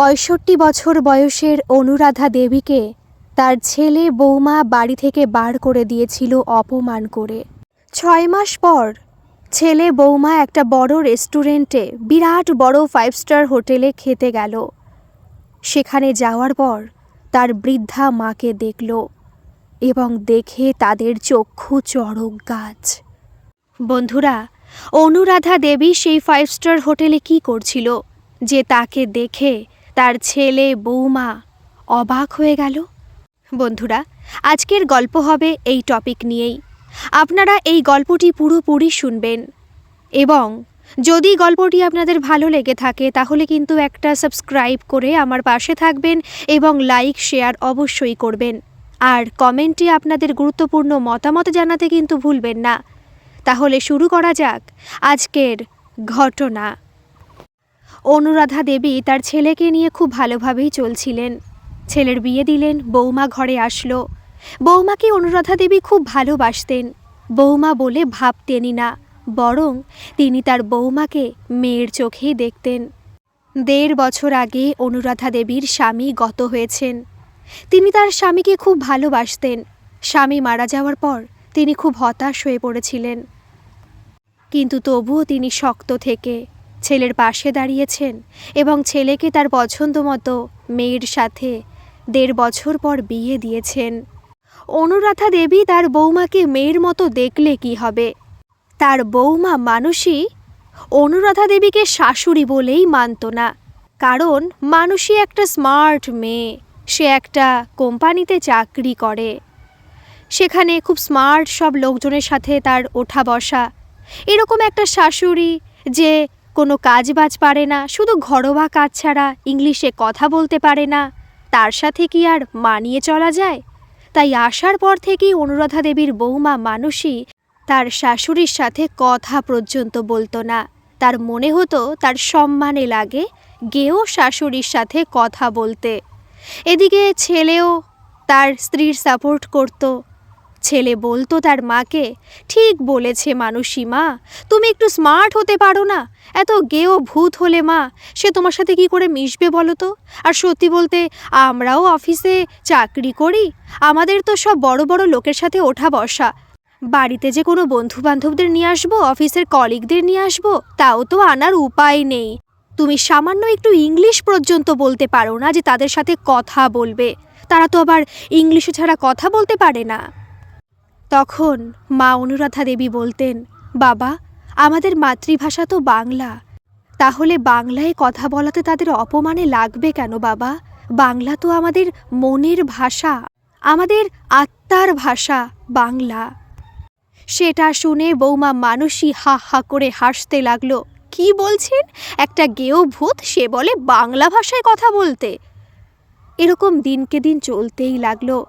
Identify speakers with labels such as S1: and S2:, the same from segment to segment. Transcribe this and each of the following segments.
S1: পঁয়ষট্টি বছর বয়সের অনুরাধা দেবীকে তার ছেলে বৌমা বাড়ি থেকে বার করে দিয়েছিল অপমান করে। ছয় মাস পর ছেলে বৌমা একটা বড় রেস্টুরেন্টে বিরাট বড় ফাইভ স্টার হোটেলে খেতে গেল। সেখানে যাওয়ার পর তার বৃদ্ধা মাকে দেখল এবং দেখে তাদের চক্ষু চড়ক গাছ। বন্ধুরা, অনুরাধা দেবী সেই ফাইভ স্টার হোটেলে কি করছিল যে তাকে দেখে তার ছেলে বৌমা অবাক হয়ে গেল। বন্ধুরা, আজকের গল্প হবে এই টপিক নিয়েই। আপনারা এই গল্পটি পুরোপুরি শুনবেন। এবং যদি গল্পটি আপনাদের ভালো লেগে থাকে, তাহলে কিন্তু একটা সাবস্ক্রাইব করে আমার পাশে থাকবেন এবং লাইক, শেয়ার অবশ্যই করবেন। আর কমেন্টে আপনাদের গুরুত্বপূর্ণ মতামত জানাতে কিন্তু ভুলবেন না। তাহলে শুরু করা যাক আজকের ঘটনা। অনুরাধা দেবী তার ছেলেকে নিয়ে খুব ভালোভাবেই চলছিলেন। ছেলের বিয়ে দিলেন, বৌমা ঘরে আসলো। বৌমাকে অনুরাধা দেবী খুব ভালোবাসতেন। বৌমা বলে ভাবতেনই না, বরং তিনি তার বৌমাকে মেয়ের চোখেই দেখতেন। দেড় বছর আগে অনুরাধা দেবীর স্বামী গত হয়েছেন। তিনি তার স্বামীকে খুব ভালোবাসতেন। স্বামী মারা যাওয়ার পর তিনি খুব হতাশ হয়ে পড়েছিলেন। কিন্তু তবুও তিনি শক্ত থেকে ছেলের পাশে দাঁড়িয়েছেন এবং ছেলেকে তার পছন্দ মতো মেয়ের সাথে দেড় বছর পর বিয়ে দিয়েছেন। অনুরাধা দেবী তার বৌমাকে মেয়ের মতো দেখলে কি হবে? তার বৌমা মানুষই অনুরাধা দেবীকে শাশুড়ি বলেই মানত না, কারণ মানুষই একটা স্মার্ট মেয়ে, সে একটা কোম্পানিতে চাকরি করে। সেখানে খুব স্মার্ট সব লোকজনের সাথে তার ওঠা বসা এরকম একটা শাশুড়ি যে কোনো কাজ বাজ পারে না, শুধু ঘরোয়া কাজ ছাড়া ইংলিশে কথা বলতে পারে না। তার সাথে কি আর মানিয়ে চলা যায়? তাই আসার পর থেকেই অনুরাধা দেবীর বৌমা মানুষই তার শাশুড়ির সাথে কথা পর্যন্ত বলতো না। তার মনে হতো তার সম্মানে লাগে গেও শাশুড়ির সাথে কথা বলতে। এদিকে ছেলেও তার স্ত্রীর সাপোর্ট করত। ছেলে বলতো তার মাকে, ঠিক বলেছে মানুষী মা, তুমি একটু স্মার্ট হতে পারো না। এত গেও ভূত হলে মা, সে তোমার সাথে কি করে মিশবে বলো তো? আর সত্যি বলতে, আমরাও অফিসে চাকরি করি, আমাদের তো সব বড় বড় লোকের সাথে ওঠা বসা। বাড়িতে যে কোনো বন্ধু বান্ধবদের নিয়ে আসব, অফিসের কলিগদের নিয়ে আসব, তাও তো আনার উপায় নেই। তুমি সামান্য একটু ইংলিশ পর্যন্ত বলতে পারো না যে তাদের সাথে কথা বলবে। তারা তো আবার ইংলিশে ছাড়া কথা বলতে পারে না। তখন মা অনুরাধা দেবী বলতেন, বাবা, আমাদের মাতৃভাষা তো বাংলা। তাহলে বাংলায় কথা বলাতে তাদের অপমানে লাগবে কেন বাবা? বাংলা তো আমাদের মনের ভাষা, আমাদের আত্মার ভাষা, বাংলা। সেটা শুনে বৌমা মানুষই হা হা করে হাসতে লাগল। কি বলছেন? একটা গেও ভূত, সে বলে বাংলা ভাষায় কথা বলতে। এরকম দিনকে দিন চলতেই লাগল।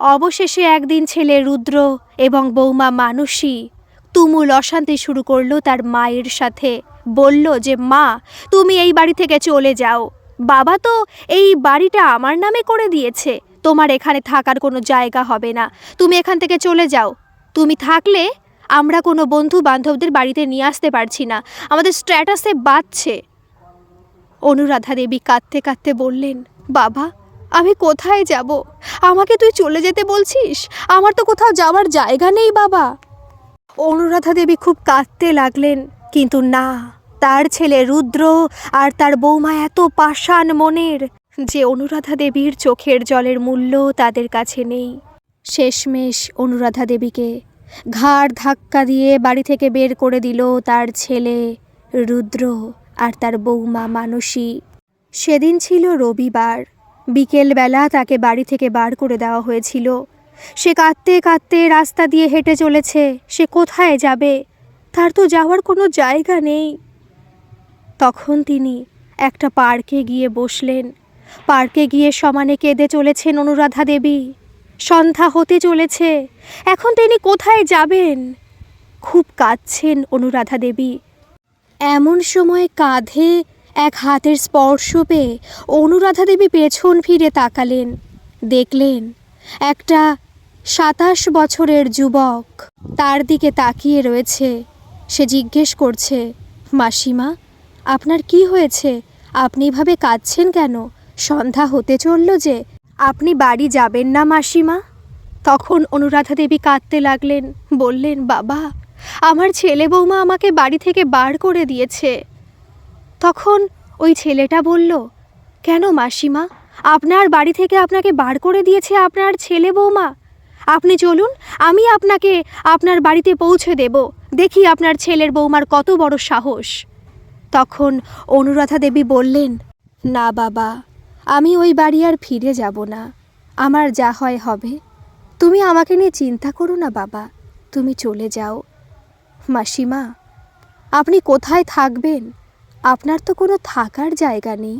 S1: অবশেষে একদিন ছেলে রুদ্র এবং বৌমা মানুষই তুমুল অশান্তি শুরু করল তার মায়ের সাথে। বলল যে, মা, তুমি এই বাড়ি থেকে চলে যাও। বাবা তো এই বাড়িটা আমার নামে করে দিয়েছে। তোমার এখানে থাকার কোনো জায়গা হবে না। তুমি এখান থেকে চলে যাও। তুমি থাকলে আমরা কোনো বন্ধু বান্ধবদের বাড়িতে নিয়ে আসতে পারছি না। আমাদের স্ট্যাটাসে বাঁচছে অনুরাধা দেবী কাঁদতে কাঁদতে বললেন, বাবা আমি কোথায় যাব? আমাকে তুই চলে যেতে বলছিস? আমার তো কোথাও যাওয়ার জায়গা নেই, বাবা। অনুরাধা দেবী খুব কাঁদতে লাগলেন, কিন্তু না, তার ছেলে রুদ্র আর তার বৌমা এত পাষাণ মনের যে অনুরাধা দেবীর চোখের জলের মূল্য তাদের কাছে নেই। শেষমেশ অনুরাধা দেবীকে ঘাড় ধাক্কা দিয়ে বাড়ি থেকে বের করে দিল তার ছেলে রুদ্র আর তার বৌমা মানসী। সেদিন ছিল রবিবার। বিকেলবেলা তাকে বাড়ি থেকে বার করে দেওয়া হয়েছিল। সে কাঁদতে কাঁদতে রাস্তা দিয়ে হেঁটে চলেছে। সে কোথায় যাবে? তার তো যাওয়ার কোনো জায়গা নেই। তখন তিনি একটা পার্কে গিয়ে বসলেন। পার্কে গিয়ে সমানে কেঁদে চলেছেন অনুরাধা দেবী। সন্ধ্যা হতে চলেছে। এখন তিনি কোথায় যাবেন? খুব কাঁদছেন অনুরাধা দেবী। এমন সময় কাঁধে এক হাতের স্পর্শ পেয়ে অনুরাধা দেবী পেছন ফিরে তাকালেন। দেখলেন একটা সাতাশ বছরের যুবক তার দিকে তাকিয়ে রয়েছে। সে জিজ্ঞেস করছে, মাসিমা, আপনার কি হয়েছে? আপনি এভাবে কাঁদছেন কেন? সন্ধ্যা হতে চলল যে, আপনি বাড়ি যাবেন না মাসিমা? তখন অনুরাধা দেবী কাঁদতে লাগলেন, বললেন, বাবা, আমার ছেলে বৌমা আমাকে বাড়ি থেকে বার করে দিয়েছে। তখন ওই ছেলেটা বলল, কেন মাসিমা? আপনার বাড়ি থেকে আপনাকে বার করে দিয়েছে আপনার ছেলে বৌমা। আপনি চলুন, আমি আপনাকে আপনার বাড়িতে পৌঁছে দেব। দেখি আপনার ছেলের বৌমার কত বড় সাহস। তখন অনুরাধা দেবী বললেন, না বাবা, আমি ওই বাড়ি আর ফিরে যাব না। আমার যা হয় হবে। তুমি আমাকে নিয়ে চিন্তা করো না বাবা, তুমি চলে যাও। মাসিমা, আপনি কোথায় থাকবেন? আপনার তো কোনো থাকার জায়গা নেই।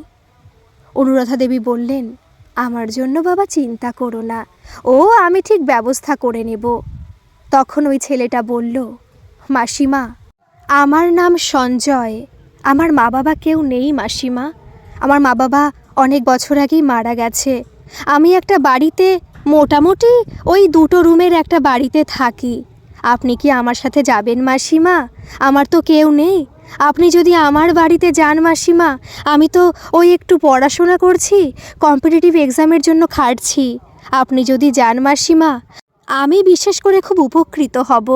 S1: অনুরাধা দেবী বললেন, আমার জন্য বাবা চিন্তা করো না। ও, আমি ঠিক ব্যবস্থা করে নেব। তখন ওই ছেলেটা বলল, মাসিমা, আমার নাম সঞ্জয়। আমার মা বাবা কেউ নেই, মাসিমা। আমার মা বাবা অনেক বছর আগেই মারা গেছে। আমি একটা বাড়িতে, মোটামুটি ওই দুটো রুমের একটা বাড়িতে থাকি। আপনি কি আমার সাথে যাবেন, মাসিমা? আমার তো কেউ নেই। আপনি যদি আমার বাড়িতে যান মাসিমা, আমি তো ওই একটু পড়াশোনা করছি কম্পিটিটিভ এক্সামের জন্য খাটছি। আপনি যদি যান মাসিমা, আমি বিশেষ করে খুব উপকৃত হব।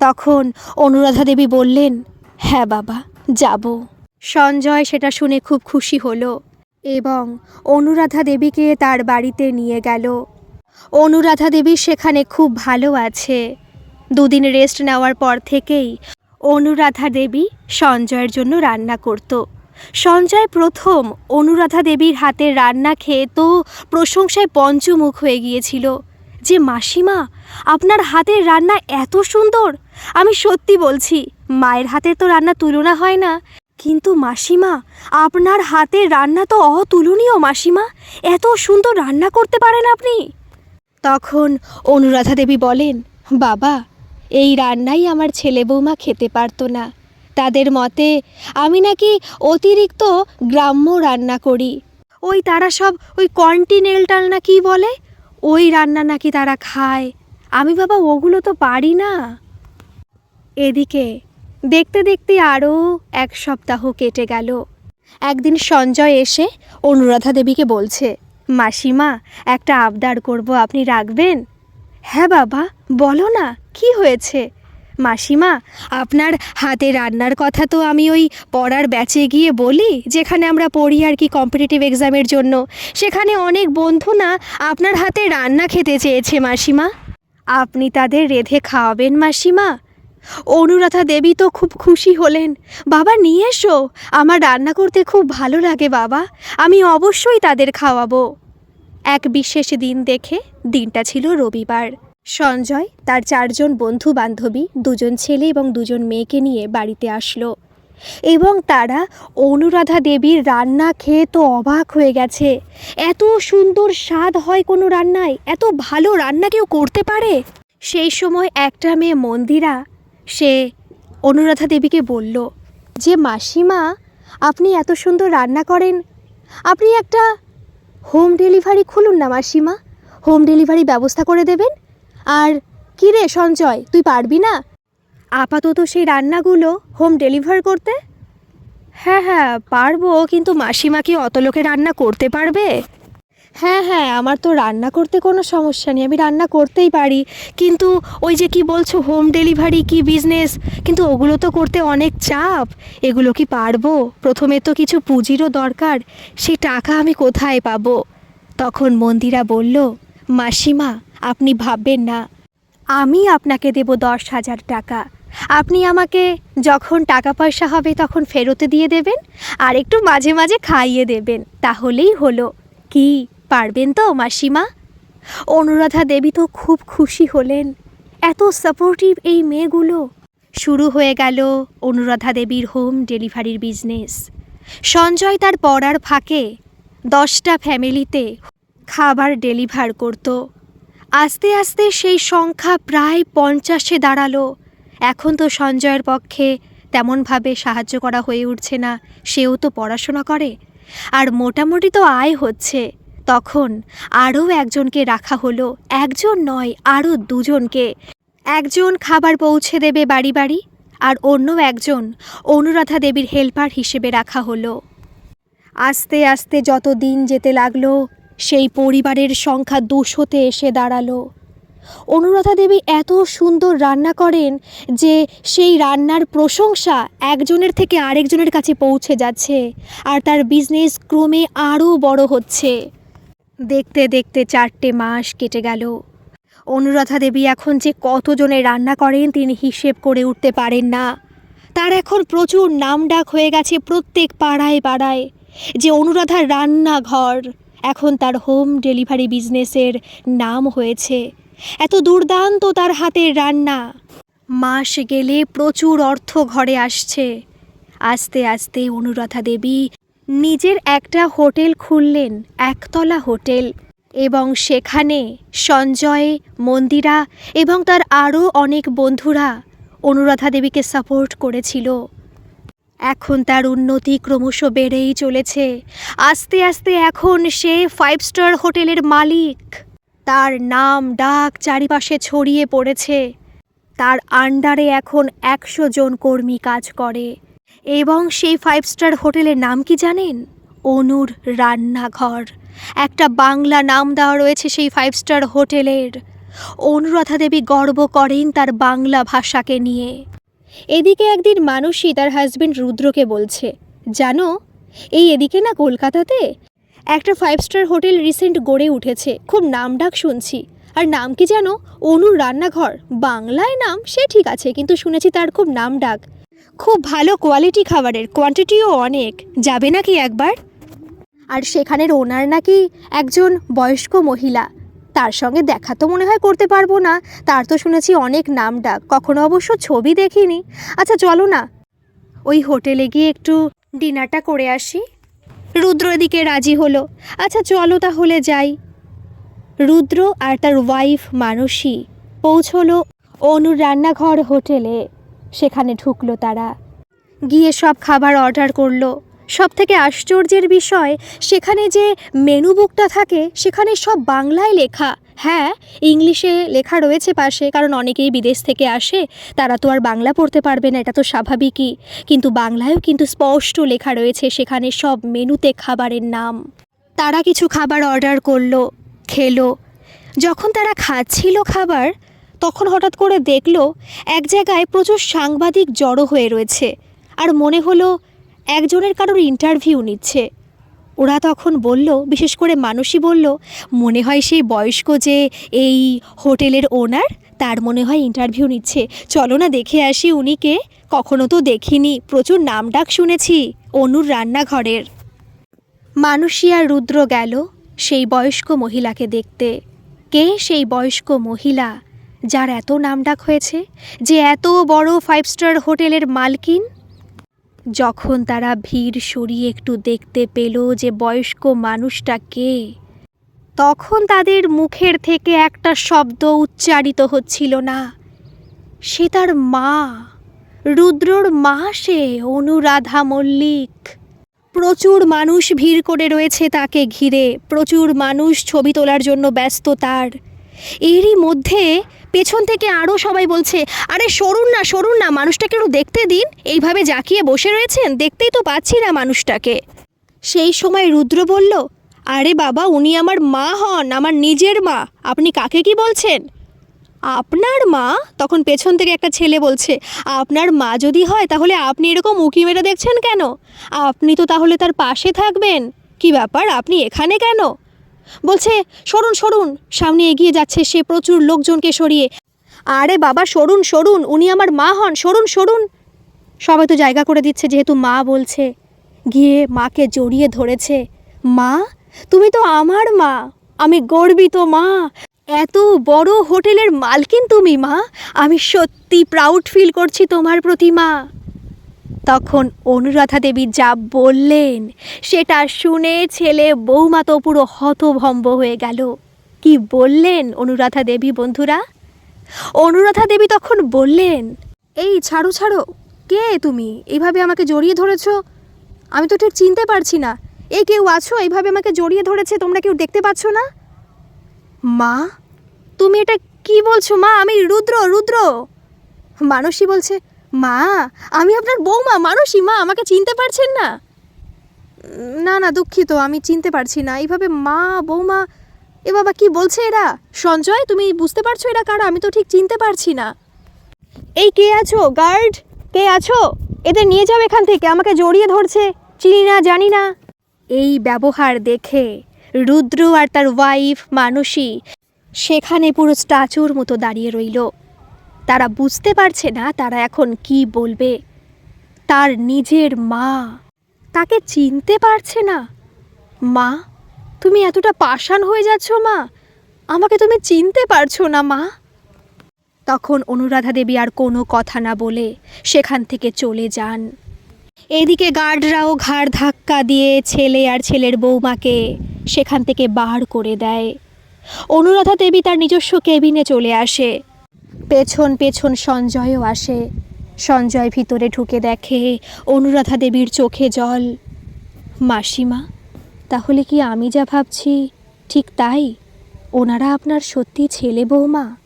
S1: তখন অনুরাধা দেবী বললেন হ্যাঁ বাবা, যাব। সঞ্জয় সেটা শুনে খুব খুশি হলো এবং অনুরাধা দেবীকে তার বাড়িতে নিয়ে গেল। অনুরাধা দেবী সেখানে খুব ভালো আছে। দুদিন রেস্ট নেওয়ার পর থেকেই অনুরাধা দেবী সঞ্জয়ের জন্য রান্না করত। সঞ্জয় প্রথম অনুরাধা দেবীর হাতের রান্না খেয়ে তো প্রশংসায় পঞ্চমুখ হয়ে গিয়েছিল। যে মাসিমা, আপনার হাতের রান্না এত সুন্দর, আমি সত্যি বলছি, মায়ের হাতের তো রান্না তুলনা হয় না। কিন্তু মাসিমা, আপনার হাতের রান্না তো অতুলনীয় মাসিমা, এত সুন্দর রান্না করতে পারেন আপনি? তখন অনুরাধা দেবী বলেন, বাবা এই রান্নাই আমার ছেলে বৌমা খেতে পারতো না। তাদের মতে, আমি নাকি অতিরিক্ত গ্রাম্য রান্না করি। ওই তারা সব ওই কন্টিনেন্টাল না কি বলে? ওই রান্না নাকি তারা খায়। আমি বাবা ওগুলো তো পারি না। এদিকে দেখতে দেখতে আরও এক সপ্তাহ কেটে গেল। একদিন সঞ্জয় এসে অনুরাধা দেবীকে বলছে, মাসিমা, একটা আবদার করব, আপনি রাখবেন? হ্যাঁ বাবা, বলো না, কি হয়েছে? মাসিমা, আপনার হাতে রান্নার কথা তো আমি ওই পড়ার ব্যাচে গিয়ে বলি, যেখানে আমরা পড়ি আর কি কম্পিটিটিভ এক্সামের জন্য। সেখানে অনেক বন্ধু না আপনার হাতে রান্না খেতে চেয়েছে মাসিমা। আপনি তাদের রেধে খাওয়াবেন মাসিমা। অনুরাধা দেবী তো খুব খুশি হলেন। বাবা, নিয়ে এসো। আমার রান্না করতে খুব ভালো লাগে বাবা। আমি অবশ্যই তাদের খাওয়াবো। এক বিশেষ দিন দেখে দিনটা ছিল রবিবার। সঞ্জয়, তার চারজন বন্ধু বান্ধবী, দুজন ছেলে এবং দুজন মেয়েকে নিয়ে বাড়িতে আসলো। এবং তারা অনুরাধা দেবীর রান্না খেয়ে তো অবাক হয়ে গেছে। এত সুন্দর স্বাদ হয় কোনো রান্নায়? এত ভালো রান্না কেউ করতে পারে? সেই সময় একটা মেয়ে মন্দিরা, সে অনুরাধা দেবীকে বলল, যে মাসিমা, আপনি এত সুন্দর রান্না করেন। আপনি একটা হোম ডেলিভারি খুলুন না, মাসিমা। হোম ডেলিভারি ব্যবস্থা করে দেবেন। আর কী রে সঞ্চয় তুই পারবি না? আপাতত সেই রান্নাগুলো হোম ডেলিভার করতে? হ্যাঁ হ্যাঁ পারব, কিন্তু মাসিমা কি অত লোকে রান্না করতে পারবে? হ্যাঁ হ্যাঁ আমার তো রান্না করতে কোনো সমস্যা নেই, আমি রান্না করতেই পারি। কিন্তু ওই যে কি বলছো হোম ডেলিভারি কি বিজনেস কিন্তু ওগুলো তো করতে অনেক চাপ। এগুলো কি পারব? প্রথমে তো কিছু পুঁজিরও দরকার সেই টাকা আমি কোথায় পাবো? তখন মন্দিরা বলল, মাসিমা, আপনি ভাববেন না, আমি আপনাকে দেব দশ হাজার টাকা। আপনি আমাকে যখন টাকা পয়সা হবে তখন ফেরতে দিয়ে দেবেন, আর একটু মাঝে মাঝে খাইয়ে দেবেন। তাহলেই হলো। কি? পারবেন তো, মাসিমা? অনুরাধা দেবী তো খুব খুশি হলেন। এত সাপোর্টিভ এই মেয়েগুলো। শুরু হয়ে গেল অনুরাধা দেবীর হোম ডেলিভারির বিজনেস সঞ্জয় তার পড়ার ফাঁকে দশটা ফ্যামিলিতে খাবার ডেলিভার করত। আস্তে আস্তে সেই সংখ্যা প্রায় পঞ্চাশে দাঁড়াল। এখন তো সঞ্জয়ের পক্ষে তেমনভাবে সাহায্য করা হয়ে উঠছে না, সেও তো পড়াশোনা করে। আর মোটামুটি তো আয় হচ্ছে। তখন আরও একজনকে রাখা হলো, একজন নয়, আরও দুজনকে। একজন খাবার পৌঁছে দেবে বাড়ি বাড়ি, আর অন্য একজন অনুরাধা দেবীর হেল্পার হিসেবে রাখা হলো। আস্তে আস্তে যত দিন যেতে লাগল, সেই পরিবারের সংখ্যা দুশোতে এসে দাঁড়াল। অনুরাধা দেবী এত সুন্দর রান্না করেন যে সেই রান্নার প্রশংসা একজনের থেকে আরেকজনের কাছে পৌঁছে যাচ্ছে, আর তার বিজনেস ক্রমে আরও বড় হচ্ছে। দেখতে দেখতে চারটে মাস কেটে গেল। অনুরাধা দেবী এখন যে কতজনে রান্না করেন তিনি হিসেব করে উঠতে পারেন না। তার এখন প্রচুর নামডাক হয়ে গেছে প্রত্যেক পাড়ায় পাড়ায় যে অনুরাধার রান্নাঘর এখন তার হোম ডেলিভারি বিজনেসের নাম হয়েছে। এত দুর্দান্ত তার হাতের রান্না। মাস গেলে প্রচুর অর্থ ঘরে আসছে। আস্তে আস্তে অনুরাধা দেবী নিজের একটা হোটেল খুললেন, একতলা হোটেল। এবং সেখানে সঞ্জয়, মন্দিরা এবং তার আরও অনেক বন্ধুরা অনুরাধা দেবীকে সাপোর্ট করেছিল। এখন তার উন্নতি ক্রমশ বেড়েই চলেছে। আস্তে আস্তে এখন সে ফাইভ স্টার হোটেলের মালিক। তার নাম ডাক চারিপাশে ছড়িয়ে পড়েছে। তার আন্ডারে এখন একশো জন কর্মী কাজ করে। এবং সেই ফাইভ স্টার হোটেলের নাম কি জানেন? অনুর রান্নাঘর। একটা বাংলা নাম দেওয়া রয়েছে সেই ফাইভ স্টার হোটেলের। অনুরাধা দেবী গর্ব করেন তার বাংলা ভাষাকে নিয়ে। এদিকে একদিন মানুষই তার হাজবেন্ড রুদ্রকে বলছে, জানো, এই এদিকে না কলকাতাতে একটা ফাইভ স্টার হোটেল রিসেন্ট গড়ে উঠেছে। খুব নামডাক শুনছি। আর নাম কি জানো? অনুর রান্নাঘর। বাংলায় নাম সে ঠিক আছে, কিন্তু শুনেছি তার খুব নাম ডাক খুব ভালো কোয়ালিটি খাবারের কোয়ান্টিটিও অনেক। যাবে নাকি একবার? আর সেখানের ওনার নাকি একজন বয়স্ক মহিলা। তার সঙ্গে দেখা তো মনে হয় করতে পারব না। তার তো শুনেছি অনেক নাম ডাক, কখনো অবশ্য ছবি দেখিনি। আচ্ছা চলো না। ওই হোটেলে গিয়ে একটু ডিনারটা করে আসি। রুদ্র এদিকে রাজি হলো। আচ্ছা চলো তাহলে যাই। রুদ্র আর তার ওয়াইফ মানসী পৌঁছলো অনুর রান্নাঘর হোটেলে। সেখানে ঢুকলো তারা। গিয়ে সব খাবার অর্ডার করল। সব থেকে আশ্চর্যের বিষয়, সেখানে যে মেনু বুকটা থাকে, সেখানে সব বাংলায় লেখা। হ্যাঁ ইংলিশে লেখা রয়েছে পাশে, কারণ অনেকেই বিদেশ থেকে আসে, তারা তো আর বাংলা পড়তে পারবে না, এটা তো স্বাভাবিকই। কিন্তু বাংলায়ও কিন্তু স্পষ্ট লেখা রয়েছে, সেখানে সব মেনুতে খাবারের নাম। তারা কিছু খাবার অর্ডার করল, খেলো। যখন তারা খাচ্ছিল খাবার তখন হঠাৎ করে দেখল এক জায়গায় প্রচুর সাংবাদিক জড়ো হয়ে রয়েছে আর মনে হলো একজনের কারোর ইন্টারভিউ নিচ্ছে। ওরা তখন বলল, বিশেষ করে মানুষই বলল, মনে হয় সেই বয়স্ক যে এই হোটেলের ওনার তার মনে হয় ইন্টারভিউ নিচ্ছে। চলো না দেখে আসি উনিকে কখনো তো দেখিনি, প্রচুর নামডাক শুনেছি, অনুর রান্নাঘরের। মানুষই আর রুদ্র গেল সেই বয়স্ক মহিলাকে দেখতে। কে সেই বয়স্ক মহিলা? যার এত নামডাক হয়েছে যে এত বড় ফাইভ স্টার হোটেলের মালকিন? যখন তারা ভিড় সরিয়ে একটু দেখতে পেল যে বয়স্ক মানুষটা কে, তখন তাদের মুখের থেকে একটা শব্দ উচ্চারিত হচ্ছিল না। সে তার মা, রুদ্রর মা সে, অনুরাধা মল্লিক। প্রচুর মানুষ ভিড় করে রয়েছে তাকে ঘিরে, প্রচুর মানুষ ছবি তোলার জন্য ব্যস্ত তার। এরই মধ্যে পেছন থেকে আরও সবাই বলছে, আরে সরুন না সরুন না, মানুষটাকে একটু দেখতে দিন। এইভাবে জাকিয়ে বসে রয়েছেন, দেখতেই তো পাচ্ছি না মানুষটাকে। সেই সময় রুদ্র বলল, আরে বাবা, উনি আমার মা হন, আমার নিজের মা। আপনি কাকে কি বলছেন? আপনার মা? তখন পেছন থেকে একটা ছেলে বলছে, আপনার মা যদি হয়, তাহলে আপনি এরকম উঁকি মেরে দেখছেন কেন? আপনি তো তাহলে তার পাশে থাকবেন। কি ব্যাপার, আপনি এখানে কেন? বলছে, সরুন সরুন, সামনে এগিয়ে যাচ্ছে সে প্রচুর লোকজনকে সরিয়ে। আরে বাবা, সরুন সরুন, উনি আমার মা হন, সরুন সরুন। সবাই তো জায়গা করে দিচ্ছে, যেহেতু মা বলছে। গিয়ে মাকে জড়িয়ে ধরেছে। মা? তুমি তো আমার মা। আমি গর্বিত, মা। এত বড় হোটেলের মালকিন তুমি, মা। আমি সত্যি প্রাউড ফিল করছি তোমার প্রতি, মা। তখন অনুরাধা দেবী যা বললেন, সেটা শুনে ছেলে বৌমা তো পুরো হতভম্ব হয়ে গেল। কি বললেন অনুরাধা দেবী বন্ধুরা? অনুরাধা দেবী তখন বললেন, এই ছাড়ো ছাড়ো, কে তুমি? এইভাবে আমাকে জড়িয়ে ধরেছ? আমি তো ঠিক চিনতে পারছি না। এ কেউ আছো? এইভাবে আমাকে জড়িয়ে ধরেছে? তোমরা কেউ দেখতে পাচ্ছ না? মা, তুমি এটা কি বলছো? মা, আমি রুদ্র রুদ্র! মানসী বলছে মা, আমি আপনার বৌমা, মানসী, মা, আমাকে চিনতে পারছেন না। না না, দুঃখিত, আমি চিনতে পারছি না। এইভাবে মা, বৌমা, এ বাবা কি বলছে এরা? সঞ্জয়, তুমি বুঝতে পারছ এরা কারা? আমি তো ঠিক চিনতে পারছি না। এই কে আছো? গার্ড? কে আছো? এদের নিয়ে যাও এখান থেকে, আমাকে জড়িয়ে ধরছে। চিনি না, জানি না। এই ব্যবহার দেখে রুদ্র আর তার ওয়াইফ মানসী, সেখানে পুরো স্ট্যাচুর মতো দাঁড়িয়ে রইল। তারা বুঝতে পারছে না তারা এখন কি বলবে। তার নিজের মা তাকে চিনতে পারছে না। মা, তুমি এতটা পাষাণ হয়ে যাচ্ছ মা। আমাকে তুমি চিনতে পারছ না মা। তখন অনুরাধা দেবী আর কোনো কথা না বলে সেখান থেকে চলে যান। এদিকে গার্ডরাও ঘাড় ধাক্কা দিয়ে ছেলে আর ছেলের বৌমাকে সেখান থেকে বার করে দেয়। অনুরাধা দেবী তার নিজস্ব কেবিনে চলে আসে। পেছন পেছন সঞ্জয়ও আসে। সঞ্জয় ভিতরে ঢুকে দেখে, অনুরাধা দেবীর চোখে জল। মাসিমা, তাহলে কি আমি যা ভাবছি, ঠিক তাই? ওনারা আপনার সত্যি ছেলে বৌমা?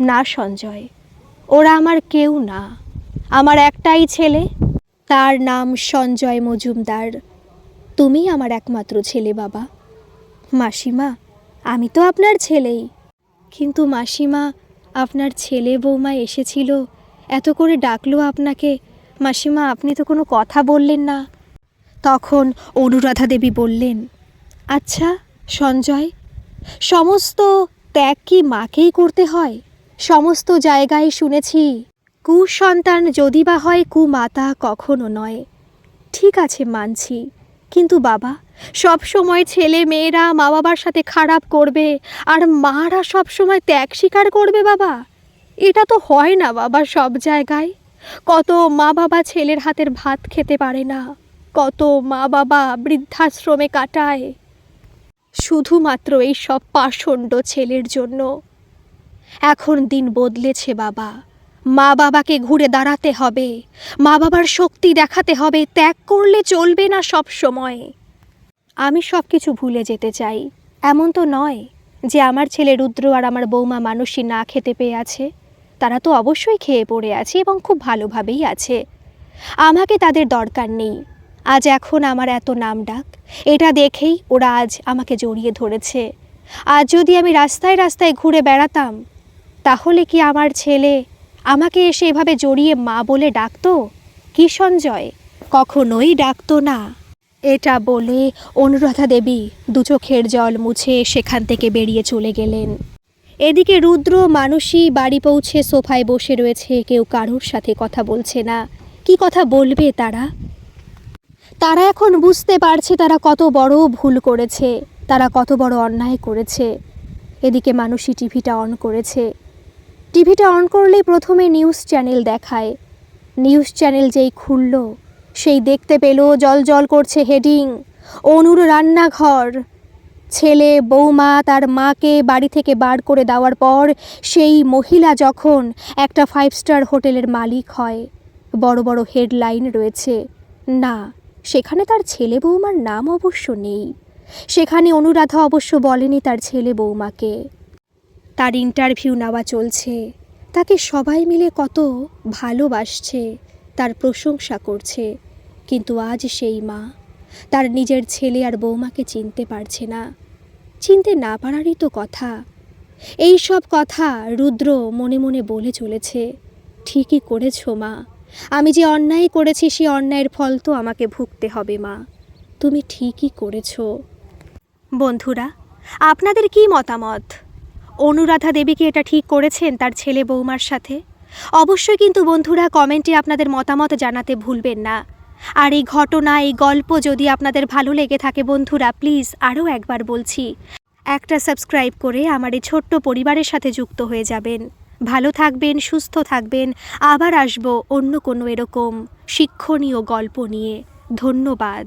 S1: না সঞ্জয়, ওরা আমার কেউ না। আমার একটাই ছেলে, তার নাম সঞ্জয় মজুমদার। তুমি আমার একমাত্র ছেলে বাবা। মাসিমা, আমি তো আপনার ছেলেই। কিন্তু মাসিমা আপনার ছেলে বৌমা এসেছিল, এত করে ডাকলো আপনাকে। মাসিমা, আপনি তো কোনো কথা বললেন না। তখন অনুরাধা দেবী বললেন আচ্ছা সঞ্জয়, সমস্ত ত্যাগ কি মাকেই করতে হয়? সমস্ত জায়গায় শুনেছি, কুসন্তান যদি বা হয় কুমাতা কখনো নয়। ঠিক আছে, মানছি। কিন্তু বাবা, সব সময় ছেলে মেয়েরা মা বাবার সাথে খারাপ করবে আর মারা সব সময় ত্যাগ স্বীকার করবে বাবা। এটা তো হয় না বাবা সব জায়গায়। কত মা বাবা ছেলের হাতের ভাত খেতে পারে না, কত মা বাবা বৃদ্ধাশ্রমে কাটায়। শুধুমাত্র এই সব পাষণ্ড ছেলের জন্য। এখন দিন বদলেছে বাবা। মা বাবাকে ঘুরে দাঁড়াতে হবে। মা বাবার শক্তি দেখাতে হবে, ত্যাগ করলে চলবে না সব সময়। আমি সব কিছু ভুলে যেতে চাই। এমন তো নয় যে আমার ছেলে রুদ্র আর আমার বৌমা মানসী না খেতে পেয়ে আছে। তারা তো অবশ্যই খেয়ে পড়ে আছে এবং খুব ভালোভাবেই আছে। আমাকে তাদের দরকার নেই। আজ এখন আমার এত নাম ডাক। এটা দেখেই ওরা আজ আমাকে জড়িয়ে ধরেছে। আজ যদি আমি রাস্তায় রাস্তায় ঘুরে বেড়াতাম, তাহলে কি আমার ছেলে আমাকে এসে এভাবে জড়িয়ে মা বলে ডাকতো? কি সঞ্জয়? কখনোই ডাকতো না। এটা বলে অনুরাধা দেবী দু চোখের জল মুছে সেখান থেকে বেরিয়ে চলে গেলেন। এদিকে রুদ্র মানুষই বাড়ি পৌঁছে সোফায় বসে রয়েছে, কেউ কারোর সাথে কথা বলছে না। কি কথা বলবে তারা? তারা এখন বুঝতে পারছে তারা কত বড় ভুল করেছে, তারা কত বড় অন্যায় করেছে। এদিকে মানুষই টিভিটা অন করেছে। টিভিটা অন করলেই প্রথমে নিউজ চ্যানেল দেখায়। নিউজ চ্যানেল যেই খুলল, সেই দেখতে পেল জল জল করছে হেডিং, অনুর রান্নাঘর। ছেলে, বৌমা তার মাকে বাড়ি থেকে বার করে দেওয়ার পর সেই মহিলা যখন একটা ফাইভ স্টার হোটেলের মালিক হয়, বড় বড় হেডলাইন রয়েছে। না, সেখানে তার ছেলে বৌমার নাম অবশ্য নেই। সেখানে অনুরাধা অবশ্য বলেনি তার ছেলে বৌমাকে। তার ইন্টারভিউ নেওয়া চলছে। তাকে সবাই মিলে কত ভালোবাসছে, তার প্রশংসা করছে। কিন্তু আজ সেই মা তার নিজের ছেলে আর বৌমাকে চিনতে পারছে না। চিনতে না পারারই তো কথা। এই সব কথা রুদ্র মনে মনে বলে চলেছে। ঠিকই করেছ মা। আমি যে অন্যায় করেছি, সে অন্যায়ের ফল তো আমাকে ভুগতে হবে মা। তুমি ঠিকই করেছ। বন্ধুরা, আপনাদের কি মতামত? অনুরাধা দেবী কি এটা ঠিক করেছেন তার ছেলে বৌমার সাথে? অবশ্যই কিন্তু বন্ধুরা কমেন্টে আপনাদের মতামত জানাতে ভুলবেন না। আর এই ঘটনা, এই গল্প যদি আপনাদের ভালো লেগে থাকে বন্ধুরা, প্লিজ আরও একবার বলছি, একটা সাবস্ক্রাইব করে আমার এই ছোট্ট পরিবারের সাথে যুক্ত হয়ে যাবেন। ভালো থাকবেন, সুস্থ থাকবেন, আবার আসব অন্য কোনো এরকম শিক্ষণীয় গল্প নিয়ে। ধন্যবাদ।